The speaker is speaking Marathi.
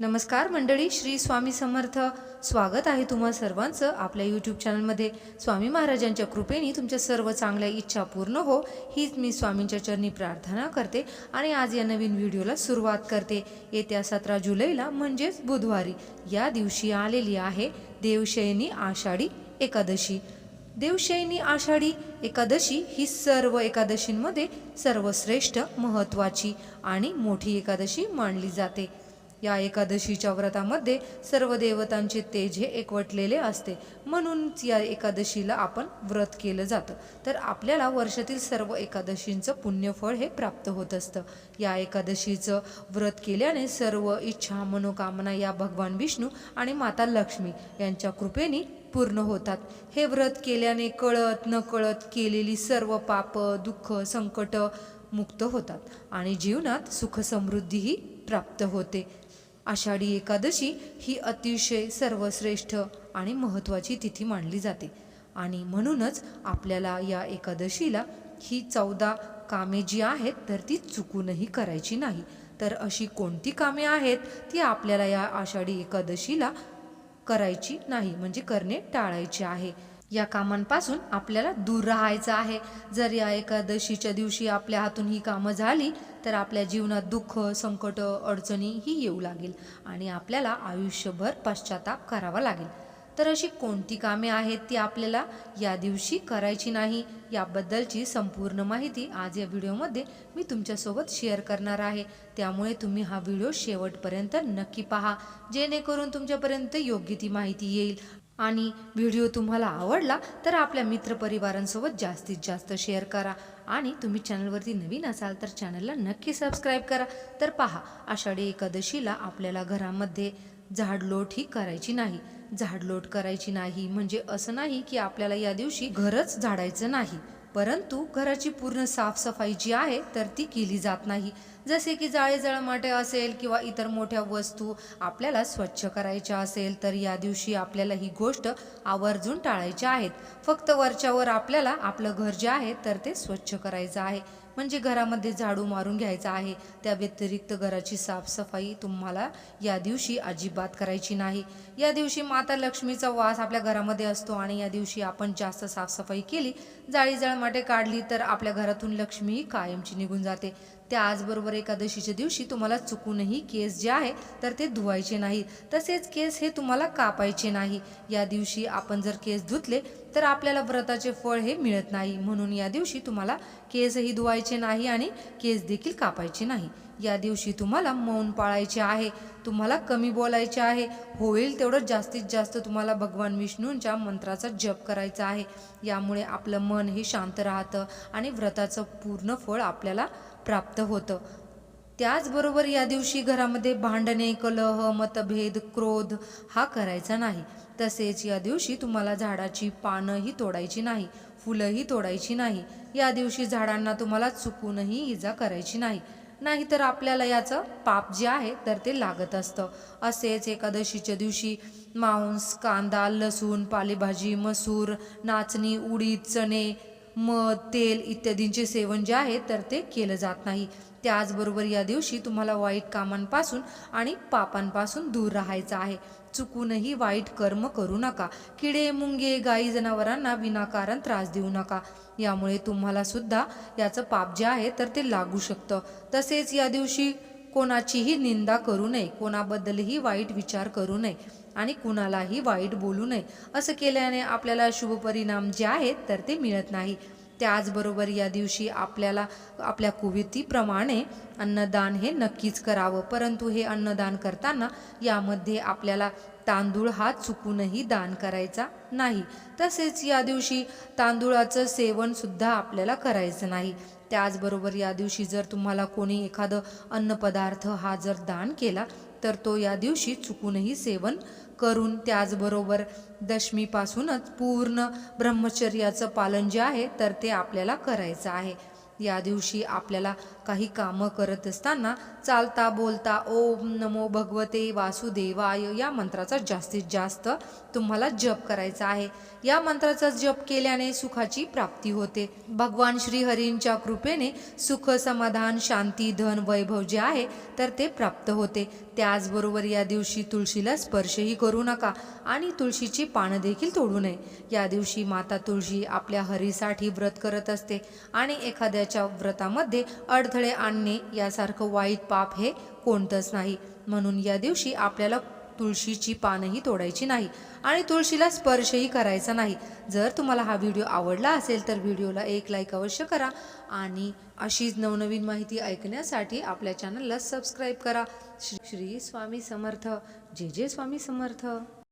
नमस्कार मंडळी श्री स्वामी समर्थ. स्वागत आहे तुम्हा सर्वांचं आपल्या यूट्यूब चॅनलमध्ये स्वामी महाराजांच्या कृपेने तुमच्या सर्व चांगल्या इच्छा पूर्ण हो हीच मी स्वामींच्या चरणी प्रार्थना करते आणि आज या नवीन व्हिडिओला सुरुवात करते. येत्या सतरा जुलैला म्हणजेच बुधवारी या दिवशी आलेली आहे देवशयनी आषाढी एकादशी. देवशयनी आषाढी एकादशी ही सर्व एकादशींमध्ये सर्वश्रेष्ठ महत्त्वाची आणि मोठी एकादशी मानली जाते. या एकादशीच्या व्रतामध्ये सर्व देवतांचे तेज हे एकवटलेले असते. म्हणूनच या एकादशीला आपण व्रत केलं जातं. तर आपल्याला वर्षातील सर्व एकादशींचं पुण्यफळ हे प्राप्त होत असतं. या एकादशीचं व्रत केल्याने सर्व इच्छा मनोकामना या भगवान विष्णू आणि माता लक्ष्मी यांच्या कृपेने पूर्ण होतात. हे व्रत केल्याने कळत न कळत केलेली सर्व पाप दुःख संकट मुक्त होतात आणि जीवनात सुख समृद्धीही प्राप्त होते. आषाढी एकादशी ही अतिशय सर्वश्रेष्ठ आणि महत्त्वाची तिथी मानली जाते. आणि म्हणूनच आपल्याला या एकादशीला ही चौदा कामे जी आहेत तर ती चुकूनही करायची नाही. तर अशी कोणती कामे आहेत ती आपल्याला या आषाढी एकादशीला करायची नाही म्हणजे करणे टाळायचे आहे. या कामांपासून आपल्याला दूर राहायचं आहे. जर या एकादशीच्या दिवशी आपल्या हातून ही कामं झाली तर आपल्या जीवनात दुःख संकट अडचणी ही येऊ लागेल आणि आपल्याला आयुष्यभर पश्चाताप करावा लागेल. तर अशी कोणती कामे आहेत ती आपल्याला या दिवशी करायची नाही याबद्दलची संपूर्ण माहिती आज या व्हिडिओमध्ये मी तुमच्यासोबत शेअर करणार आहे. त्यामुळे तुम्ही हा व्हिडिओ शेवटपर्यंत नक्की पहा जेणेकरून तुमच्यापर्यंत योग्य ती माहिती येईल. आणि व्हिडिओ तुम्हाला आवडला तर आपल्या मित्रपरिवारांसोबत जास्तीत जास्त शेअर करा. आणि तुम्ही चॅनलवरती नवीन असाल तर चॅनलला नक्की सबस्क्राईब करा. तर पहा आषाढी एकादशीला आपल्याला घरामध्ये झाडलोट ही करायची नाही. झाडलोट करायची नाही म्हणजे असं नाही की आपल्याला या दिवशी घरच झाडायचं नाही. परंतु घराची पूर्ण साफसफाई जी आहे तर ती केली जात नाही. जसे की जाळे जळमाटे असेल किंवा इतर मोठ्या वस्तू आपल्याला स्वच्छ करायच्या असेल तर या दिवशी आपल्याला ही गोष्ट आवर्जून टाळायची आहेत. फक्त वरच्यावर आपल्याला आपलं घर जे आहे तर ते स्वच्छ करायचं आहे. म्हणजे घरामध्ये झाडू मारून घ्यायचा आहे. त्या व्यतिरिक्त घराची साफसफाई तुम्हाला या दिवशी अजिबात करायची नाही. या दिवशी माता लक्ष्मीचा वास आपल्या घरामध्ये असतो आणि या दिवशी आपण जास्त साफसफाई केली जाळी जळमाटे काढली तर आपल्या घरातून लक्ष्मी ही कायमची निघून जाते. त्याचबरोबर एकादशीच्या दिवशी तुम्हाला चुकूनही केस जे आहे तर ते धुवायचे नाही. तसेच केस हे तुम्हाला कापायचे नाही. या दिवशी आपण जर केस धुतले तर आपल्याला व्रताचे फळ हे मिळत नाही. म्हणून या दिवशी तुम्हाला केसही धुवायचे नाही आणि केस देखील कापायचे नाही. या दिवशी तुम्हाला मौन पाळायचे आहे. तुम्हाला कमी बोलायचे आहे. होईल तेवढं जास्तीत जास्त तुम्हाला भगवान विष्णूंच्या मंत्राचा जप करायचा आहे. यामुळे आपलं मन हे शांत राहतं आणि व्रताचं पूर्ण फळ आपल्याला प्राप्त होतं. त्याचबरोबर या दिवशी घरामध्ये भांडणे कलह मतभेद क्रोध हा करायचा नाही. तसेच या दिवशी तुम्हाला झाडाची पानंही तोडायची नाही फुलंही तोडायची नाही. या दिवशी झाडांना तुम्हाला चुकूनही इजा करायची नाही. नाहीतर आपल्याला याचं पाप जे आहे तर ते लागत असतं. असेच एकादशीच्या दिवशी मांस कांदा लसूण पालेभाजी मसूर नाचणी उडीद चणे मध तेल इत्यादींचे सेवन जे आहे तर ते केलं जात नाही. त्याचबरोबर या दिवशी तुम्हाला वाईट कामांपासून आणि पापांपासून दूर राहायचं आहे. चुकूनही वाईट कर्म करू नका. किडे मुंगे गाई जनावरांना विनाकारण त्रास देऊ नका. यामुळे तुम्हाला सुद्धा याचं पाप जे आहे तर ते लागू शकतं. तसेच या दिवशी कोणाचीही निंदा करू नये कोणाबद्दलही वाईट विचार करू नये आणि कुणालाही वाईट बोलू नये. असं केल्याने आपल्याला शुभ परिणाम जे आहेत तर ते मिळत नाही. त्याचबरोबर या दिवशी आपल्याला आपल्या कुवितीप्रमाणे अन्नदान हे नक्कीच करावं. परंतु हे अन्नदान करताना यामध्ये आपल्याला तांदूळ हा चुकूनही दान करायचा नाही. तसेच या दिवशी तांदूळाचं सेवनसुद्धा आपल्याला करायचं नाही. त्याचबरोबर या दिवशी जर तुम्हाला कोणी एखादं अन्नपदार्थ हा जर दान केला तर तो या दिवशी चुकूनही सेवन करून त्याचबरोबर दशमीपासूनच पूर्ण ब्रह्मचर्याचं पालन जे आहे तर ते आपल्याला करायचं आहे. या दिवशी आपल्याला काही कामं करत असताना चालता बोलता ओम नमो भगवते वासुदेवाय या मंत्राचा जास्तीत जास्त तुम्हाला जप करायचा आहे. या मंत्राचा जप केल्याने सुखाची प्राप्ती होते. भगवान श्रीहरींच्या कृपेने सुख समाधान शांती धन वैभव जे आहे तर ते प्राप्त होते. त्याचबरोबर या दिवशी तुळशीला स्पर्शही करू नका आणि तुळशीची पानं देखील तोडू नये. या दिवशी माता तुळशी आपल्या हरीसाठी व्रत करत असते आणि एखाद्या त्याच्या व्रतामध्ये अडथळे आणणे यासारखं वाईट पाप हे कोणतंच नाही. म्हणून या दिवशी आपल्याला तुळशीची पानंही तोडायची नाही आणि तुळशीला स्पर्शही करायचा नाही. जर तुम्हाला हा व्हिडिओ आवडला असेल तर व्हिडिओला एक लाईक अवश्य करा आणि अशीच नवनवीन माहिती ऐकण्यासाठी आपल्या चॅनलला सबस्क्राईब करा. श्री श्री स्वामी समर्थ. जे जे स्वामी समर्थ.